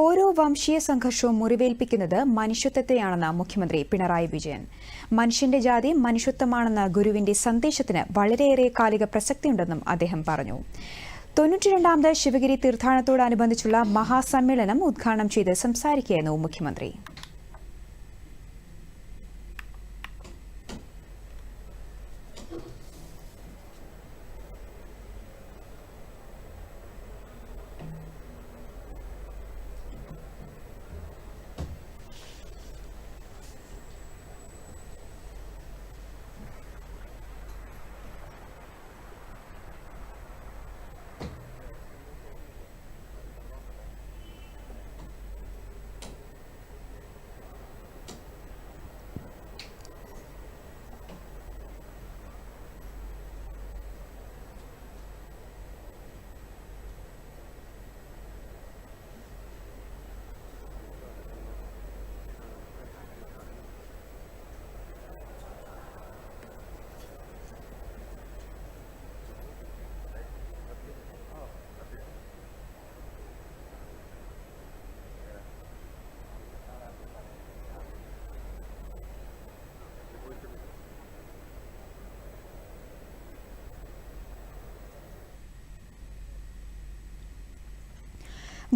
ഓരോ വംശീയ സംഘർഷവും മുറിവേൽപ്പിക്കുന്നത് മനുഷ്യത്വത്തെയാണെന്ന് മുഖ്യമന്ത്രി പിണറായി വിജയൻ. മനുഷ്യന്റെ ജാതി മനുഷ്യത്വമാണെന്ന ഗുരുവിന്റെ സന്ദേശത്തിന് വളരെയേറെ കാലിക പ്രസക്തിയുണ്ടെന്നും അദ്ദേഹം പറഞ്ഞു. തൊണ്ണൂറ്റിരണ്ടാമത് ശിവഗിരി തീർത്ഥാടനത്തോടനുബന്ധിച്ചുള്ള മഹാസമ്മേളനം ഉദ്ഘാടനം ചെയ്ത് സംസാരിക്കുകയായിരുന്നു മുഖ്യമന്ത്രി.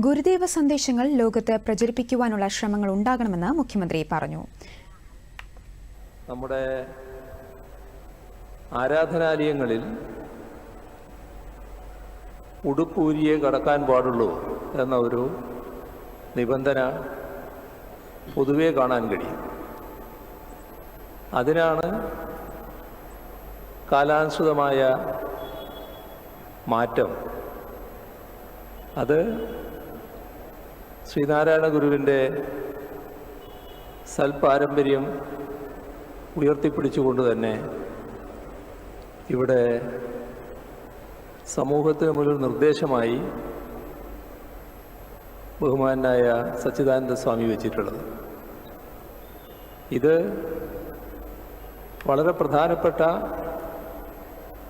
ഗുരുദേവ സന്ദേശങ്ങൾ ലോകത്ത് പ്രചരിപ്പിക്കുവാനുള്ള ശ്രമങ്ങൾ ഉണ്ടാകണമെന്ന് മുഖ്യമന്ത്രി പറഞ്ഞു. നമ്മുടെ ആരാധനാലയങ്ങളിൽ ഉടുപ്പൂരിയെ കടക്കാൻ പാടുള്ളൂ എന്ന ഒരു നിബന്ധന പൊതുവെ കാണാൻ കഴിയും. അതിനാണ് കാലാനുസൃതമായ മാറ്റം. അത് ശ്രീനാരായണ ഗുരുവിന്റെ സൽപാരമ്പര്യം ഉയർത്തിപ്പിടിച്ചുകൊണ്ട് തന്നെ ഇവിടെ സമൂഹത്തിന് മുന്നിൽ നിർദ്ദേശമായി ബഹുമാനായ സച്ചിദാനന്ദ സ്വാമി വെച്ചിട്ടുള്ളത്. ഇത് വളരെ പ്രധാനപ്പെട്ട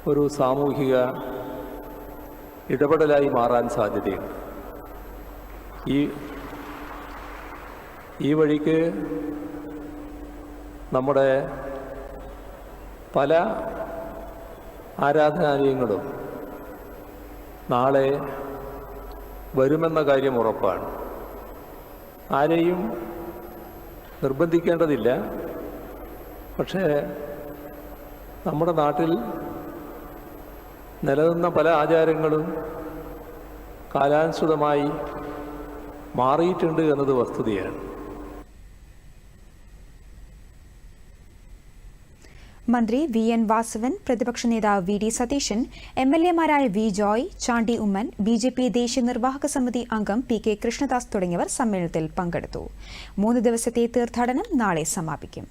ഒരു സാമൂഹിക ഇടപെടലായി മാറാൻ സാധ്യതയുണ്ട്. ഈ ഈ വഴിക്ക് നമ്മുടെ പല ആരാധനാലയങ്ങളും നാളെ വരുമെന്ന കാര്യം ഉറപ്പാണ്. ആരെയും നിർബന്ധിക്കേണ്ടതില്ല. പക്ഷേ നമ്മുടെ നാട്ടിൽ നിലനിന്ന പല ആചാരങ്ങളും കാലാനുസൃതമായി മാറിയിട്ടുണ്ട് എന്നത് വസ്തുതയാണ്. മന്ത്രി വി എൻ വാസവൻ പ്രതിപക്ഷ നേതാവ് V D Satheesan M L എമാരായ V Joy Chandy Oommen B J P ദേശീയ നിർവാഹക സമിതി അംഗം പി കെ കൃഷ്ണദാസ് തുടങ്ങിയവർ സമ്മേളനത്തിൽ പങ്കെടുത്തു. മൂന്ന് ദിവസത്തെ തീർത്ഥാടനം നാളെ സമാപിക്കും.